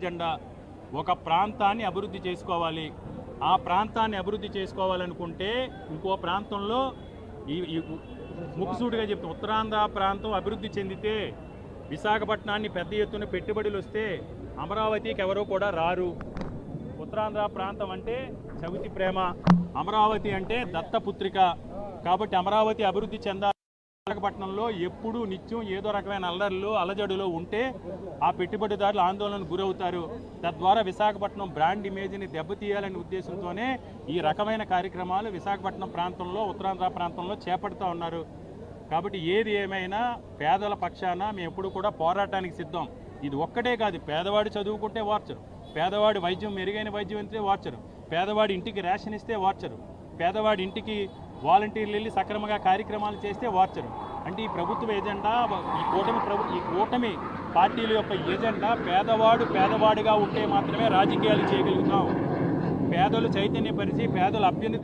Agenda ఒక ప్రాంతాన్ని అభివృద్ధి చేసుకోవాలి. ఆ ప్రాంతాన్ని అభివృద్ధి చేసుకోవాలనుకుంటే ఇంకో ప్రాంతంలో ఈ ముక్కుసూటిగా చెప్తాం ఉత్తరాంధ్ర ప్రాంతం అభివృద్ధి చెందితే విశాఖపట్నాన్ని పెద్ద ఎత్తున పెట్టుబడులు వస్తే అమరావతికి ఎవరో కూడా రారు. ఉత్తరాంధ్ర ప్రాంతం అంటే చవితి ప్రేమ అమరావతి అంటే దత్తపుత్రిక. కాబట్టి అమరావతి అభివృద్ధి చెందాలి విశాఖపట్నంలో ఎప్పుడూ నిత్యం ఏదో రకమైన అల్లర్లు అలజడులు ఉంటే ఆ పెట్టుబడిదారులు ఆందోళనకు గురవుతారు. తద్వారా విశాఖపట్నం బ్రాండ్ ఇమేజ్ని దెబ్బతీయాలనే ఉద్దేశంతోనే ఈ రకమైన కార్యక్రమాలు విశాఖపట్నం ప్రాంతంలో ఉత్తరాంధ్ర ప్రాంతంలో చేపడుతూ ఉన్నారు. కాబట్టి ఏది ఏమైనా పేదల పక్షాన మేము ఎప్పుడు కూడా పోరాటానికి సిద్ధం. ఇది ఒక్కటే కాదు పేదవాడు చదువుకుంటే వార్చరు. పేదవాడి వైద్యం మెరుగైన వైద్యం అంటే వార్చరు. పేదవాడి ఇంటికి రేషన్ ఇస్తే వార్చరు. పేదవాడి ఇంటికి వాలంటీర్లు వెళ్ళి సక్రమంగా కార్యక్రమాలు చేస్తే వార్చరు. అంటే ఈ ప్రభుత్వ ఎజెండా ఈ కూటమి ప్రభు ఈ కూటమి పార్టీల యొక్క ఎజెండా పేదవాడు పేదవాడిగా ఉంటే మాత్రమే రాజకీయాలు చేయగలుగుతాం. పేదలు చైతన్యపరిచి పేదల అభ్యున్నతి